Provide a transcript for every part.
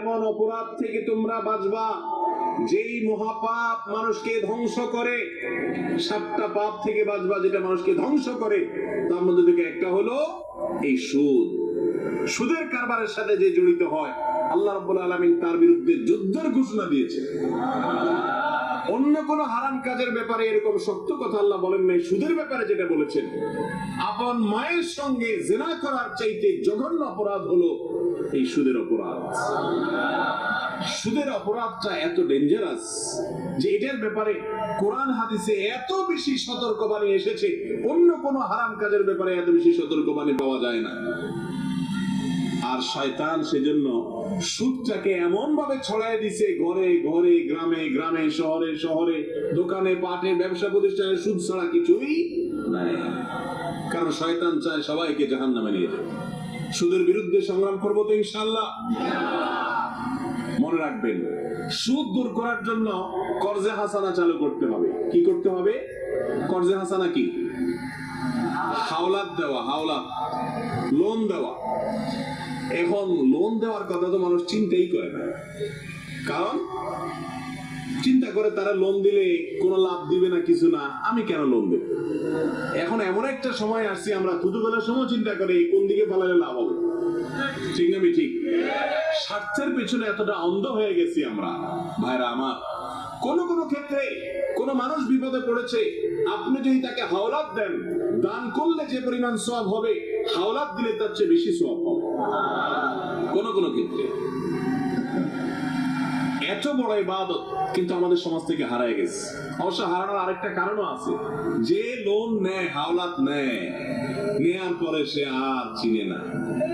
এমন অপরাধ থেকে তোমরা বাঁচবা, যেই মহাপাপ মানুষকে ধ্বংস করে। সাতটা পাপ থেকে বাঁচবা যেটা মানুষকে ধ্বংস করে। তার মধ্যে থেকে একটা হলো এই সুদ। সুদের কারবারের সাথে যে জড়িত হয়, আল্লাহ রব্বুল আলমিন তার বিরুদ্ধে যুদ্ধের ঘোষণা দিয়েছে কোন হারাম কাজের ব্যাপারে এরকম সত্য কথা আল্লাহ বলেন নাই, সুদের ব্যাপারে যেটা বলেছেন। আপন মায়ের সঙ্গে জেনা করার চাইতে জঘন্য অপরাধ হলো এই সুদের অপরাধ। সুদের অপরাধটা এত ডেঞ্জারাস যে এটার ব্যাপারে কোরআন হাদিসে এত বেশি সতর্কবাণী এসেছে, অন্য কোন হারাম কাজের ব্যাপারে এত বেশি সতর্কবাণী পাওয়া যায় না। আর শয়তান সেজন্য সুদটাকে এমন ভাবে ছড়াই দিছে, ঘরে ঘরে, গ্রামে গ্রামে, শহরে শহরে, দোকানে, পাটে, ব্যবসা প্রতিষ্ঠানে সুদ ছাড়া কিছুই নাই। কারণ শয়তান চায় সবাইকে জাহান নামে নিয়ে যাবে সুদের বিরুদ্ধে সংগ্রাম করব তো ইনশাল্লাহ মনে রাখবেন, সুদ দূর করার জন্য কর্জে হাসানা চালু করতে হবে। কি করতে হবে? কর্জে হাসানা কি? হাওলাত দেওয়া, হাওলাত। লোন দেওয়া। এখন লোন দেওয়ার কথা তো মানুষ চিন্তাই করে না। কারণ চিন্তা করে তারা লোন দিলে কোনো লাভ দিবে না, কিছু না, আমি কেন লোন দেব? এখন এমন একটা সময় আসছি, আমরা দুটোবেলার সময় চিন্তা করি কোন দিকে পালালে লাভ হবে? ঠিক না ঠিক স্বার্থের পেছনে এতটা অন্ধ হয়ে গেছি আমরা। ভাইরা আমার, কোন কোন ক্ষেত্রে কোন মানুষ বিপদে পড়েছে, আপনি যদি তাকে হাওলাত দেন, দান করলে যে পরিমাণ সব হবে হাওলাত দিলে তার চেয়ে বেশি সব কোন কোন ক্ষেত্রে। এত বড় ইবাদত কিন্তু আমাদের সমাজ থেকে হারায় গেছে। অবশ্য হারানোর আরেকটা কারণও আছে। যে লোন নেয় হাওলাত নেয়, নেয়ার পরে সে আর চিনে না।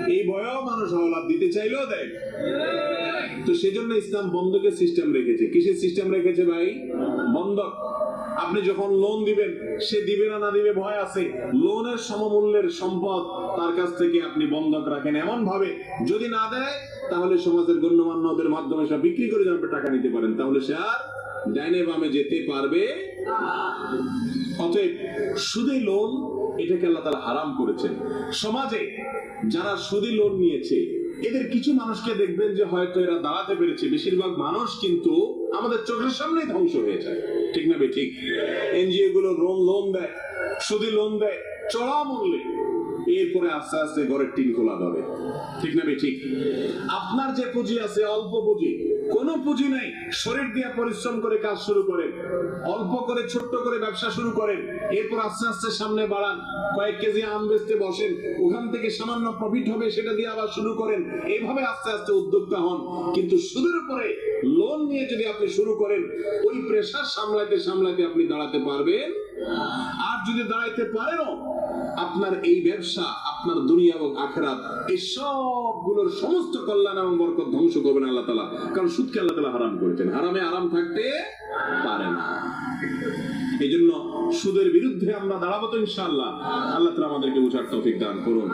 এই বয়েও মানুষ হাওলাত দিতে চাইলেও দেয়। তো সেজন্য ইসলাম বন্ধকের সিস্টেম রেখেছে। কিসের সিস্টেম রেখেছে ভাই? বন্ধক। আপনি যখন লোন দিবেন সে দিবে না না দিবে ভয় আছে। লোনের সমমূল্যের সম্পদ তার কাছ থেকে আপনি বন্ধক রাখেন। এমন ভাবে যদি না দেয় তাহলে সমাজের গণ্যমান্যদের মাধ্যমে সব বিক্রি করে যেন টাকা নিতে পারেন। তাহলে সে আর ডাইনে বামে যেতে পারবে অতএব সুদে লোন এটাকে আল্লাহ তাআলা হারাম করেছেন। সমাজে যারা সুদী লোন নিয়েছে এদের কিছু মানুষকে দেখবেন যে হয়তো এরা দাঁড়াতে পেরেছে। বেশিরভাগ মানুষ কিন্তু আমাদের চোখের সামনেই ধ্বংস হয়ে যায়। ঠিক না বে ঠিক? এনজিও গুলো লোন লোন দেয়, সুদী লোন দেয়, চড়া মূল্যে। এরপরে আস্তে আস্তে ঘরের টিন খোলা হবে ঠিক না ঠিক আপনার যে পুঁজি আছে, অল্প পুঁজি, কোনো পুঁজি নাই। শরীর দিয়ে পরিশ্রম করে কাজ শুরু করেন। অল্প করে ছোট্ট করে ব্যবসা শুরু করেন। এরপর আস্তে আস্তে সামনে বাড়ান। কয়েক কেজি আম বেচতে বসেন। ওখান থেকে সামান্য প্রফিট হবে, সেটা দিয়ে আবার শুরু করেন। এইভাবে আস্তে আস্তে উদ্যোক্তা হন। কিন্তু সুদের উপরে লোন নিয়ে যদি আপনি শুরু করেন, ওই প্রেশার সামলাইতে সামলাইতে আপনি দাঁড়াতে পারবেন। যদি দাঁড়াইতে পারেনও, আপনার এই ব্যবসা, আপনার দুনিয়া এবং আখেরাত, এই সবগুলোর সমস্ত কল্যাণ এবং বরকত ধ্বংস করবেন আল্লাহ তালা কারণ সুদকে আল্লাহ তালা হারাম করেছেন। হারামে আরাম থাকতে পারে না। এই জন্য সুদের বিরুদ্ধে আমরা দাঁড়াবো তো ইনশাআল্লাহ। আল্লাহ তালা আমাদেরকে বুঝার তৌফিক দান করুন।